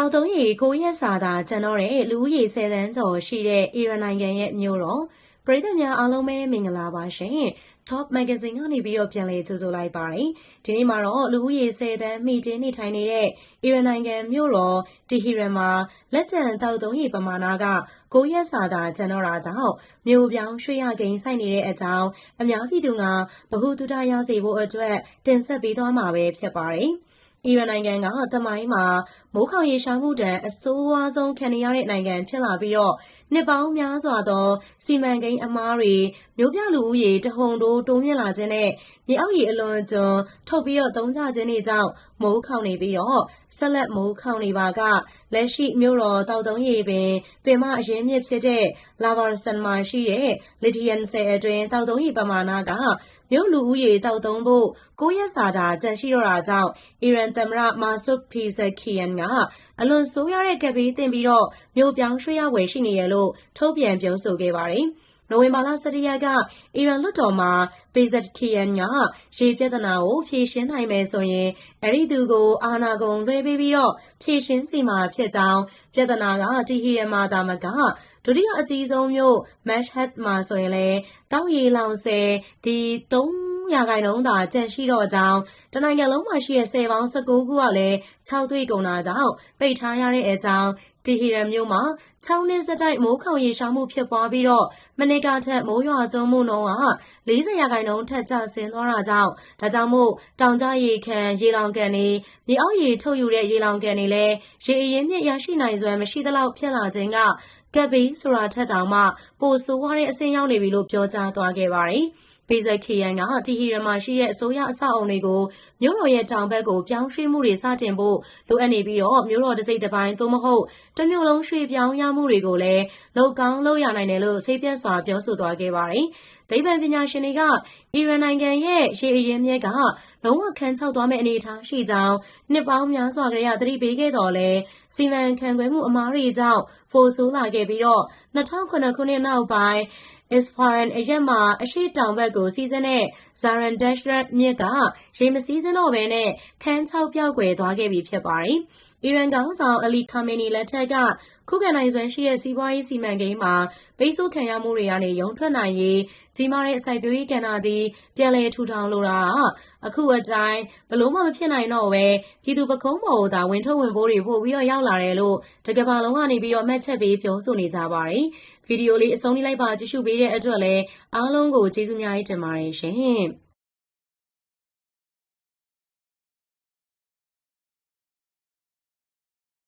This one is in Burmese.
တောက်သုံးရီကိုရက်စာသာကျန်တော့တဲ့လူဦးရေ10တန်းကျော်ရှိတဲ့အီရန်နိုင်ငံရဲ့မြို့တော်ပရိသတ်များအားလုံးပဲမင်္ဂလာပါရှင် Top Magazine ကနေပြီးတော့ပြန်လည်ကြိုဆိုလိုက်ပါတယ်ဒီနေ့မှာတော့လူဦးရေ10တန်းမိတင်းနေထိုင်နေတဲ့အီရန်နိုင်ငံမြို့တော်တီဟီရန်မှာလက်ကျန်တောက်သုံးရီပမာဏကကိုရက်စာသာကျန်တော့တာကြောင့်မြို့ပြောင်းရွှေရကိန်းဆိုင်နေတဲ့အကြောင်းအများပြည်သူကဗဟုသုတရစေဖို့အတွက်တင်ဆက်ပေးသွားမှာပဲဖြစ်ပါတယ် အီရန်နိုင်ငံက သမိုင်းမှာ မိုးခေါင်ရေရှားမှုတံအဆိုးဝါးဆုံးခံရတဲ့နိုင်ငံ ဖြစ်လာပြီးတော့ နှစ်ပေါင်းများစွာသော စီမံကိန်းအမားတွေ မြို့ပြလူဦးရေ တဟုန်တိုး တိုးမြင့်လာခြင်းနဲ့ မြေအောက်ရေ အလွန်ကျွံ ထုတ်ပြီးတော့သုံးကြခြင်းတွေကြောင့် မိုးခေါင်နေပြီးတော့ ဆက်လက်မိုးခေါင်နေပါက လက်ရှိ မြို့တော်တောက်တုံးရေပင် ပင်မအရင်းမြစ်ဖြစ်တဲ့လာဗာဆန်မှာရှိတဲ့လီတီယန်ဆယ်အတွင်းတောက်တုံးရေပမာဏက မြို့လူဦးရေတောက်သုံးဖို့ကိုရက်စာတာကြန့်ရှိတော့တာကြောင့် အီရန်သမ္မတမာဆုဖီဇခီယန်ကအလွန်ဆိုးရတဲ့ ကပ်ဘေးတင်ပြီးတော့ မြို့ပြောင်းရွှေ့ရဝယ် ရှိနေရလို့ထုတ်ပြန်ပြောဆိုခဲ့ပါတယ်။နိုဝင်ဘာလ17ရက်ကအီရန်လွှတ်တော်မှာပေဇက်ခီယန်ကရေပြဿနာကိုဖြေရှင်းနိုင်မယ်ဆိုရင်အဲ့ဒီသူကိုအာနာဂုံလွှဲပေးပြီးတော့ဖြေရှင်းစီမှာဖြစ်ကြောင်းပြဿနာကတီဟီရမာတာမကဒုတိယအကြီးဆုံးမြို့မက်ရှ်ဟက်မှာဆိုရင်လည်းတောက်ရီလောင်ဆယ်ဒီ3 ရာခိုင်နှုန်းသာကျန်ရှိတော့ကြောင်းတနိုင်ငံလုံးမှာရှိတဲ့ဆယ်ပေါင်း19ခုကလည်း6သွေးကုန်တာကြောင့်ပိတ်ထားရတဲ့အကြောင်းတီဟီရန်မြို့မှာ6နှစ်စတိုက်မိုးခေါင်ရေရှားမှုဖြစ်ပွားပြီးတော့မနစ်ကထက်မိုးရွာသွန်းမှုနှုန်းက40ရာခိုင်နှုန်းထက်ကျဆင်းသွားတာကြောင့်ဒါကြောင့်မို့တောင်ကျရေခံရေလောင်ကန်တွေမြေအောက်ရေထုတ်ယူတဲ့ရေလောင်ကန်တွေလည်းရေအရင်းမြစ်ရရှိနိုင်စွမ်းမရှိသလောက်ဖြစ်လာခြင်းကကပ်ပြီးဆိုတာထက်တောင်မှပိုဆိုးဝါးတဲ့အဆင့်ရောက်နေပြီလို့ပြောကြားသွားခဲ့ပါတယ်။ ပေဇက်ခီယန်က တီဟီရမှာရှိတဲ့ အစိုးရအဆောက်အုံတွေကို မြို့တော်ရဲ့တောင်ဘက်ကို ပြောင်းရွှေ့မှုတွေ စတင်ဖို့ လိုအပ်နေပြီးတော့မြို့တော်တစ်စိတ်တစ်ပိုင်း သို့မဟုတ် တမျိုးလုံး ရွှေ့ပြောင်းရမှုတွေကိုလည်းလောက်ကောင်းလောက်ရနိုင်တယ်လို့ဆေးပြတ်စွာ ပြောဆိုသွားခဲ့ပါတယ်။ဒိဗန်ပညာရှင်တွေက အီရန်နိုင်ငံရဲ့ရှေးအရင်မြက်က လုံးဝခန်းချောက်သွားမယ့် အနေအထားရှိကြောင်း နှစ်ပေါင်းများစွာကတည်းက သတိပေးခဲ့တော်လဲစီမံခန့်ခွဲမှု အမားတွေကြောင့် ဖိုးဆိုးလာခဲ့ပြီးတော့2009ခုနှစ်နောက်ပိုင်း Isfahan အရက်မှာ အရှိတောင်ဘက်ကို စီးစင်းတဲ့ Zaran Dasht မြစ်က ရေမစီးစင်းတော့ဘဲနဲ့ခန်းချောက်ပြောက်ွယ်သွားခဲ့ပြီ ဖြစ်ပါတယ်။အီရန်ကောင်ဆောင်အလီခါမေနီလက်ထက်က ခုခံနိုင်စွမ်းရှိတဲ့စီးပွားရေးစီမံကိန်းမှာ ပိတ်ဆို့ခံရမှုတွေကနေ ရုံထွက်နိုင်ရေး ကြီးမားတဲ့အစိုက်ပျိုးရေးကဏ္ဍကြီး ပြန်လည်ထူထောင်လိုတာအခုအတိုင်းဘလို့မှမဖြစ်နိုင်တော့ပဲပြည်သူပကုံးပေါ်သာ ဝင်ထုတ်ဝင်ပိုးတွေ ပို့ပြီးတော့ရောက်လာတယ်လို့ တကဘာလုံးကနေပြီးတော့မှတ်ချက်ပေးပြောဆိုနေကြပါတယ်ဗီဒီယိုလေး အဆုံးလေးလိုက်ပါကြည့်ရှုပေးတဲ့အတွက်လည်း အားလုံးကို ကျေးဇူးများတင်ပါတယ်ရှင်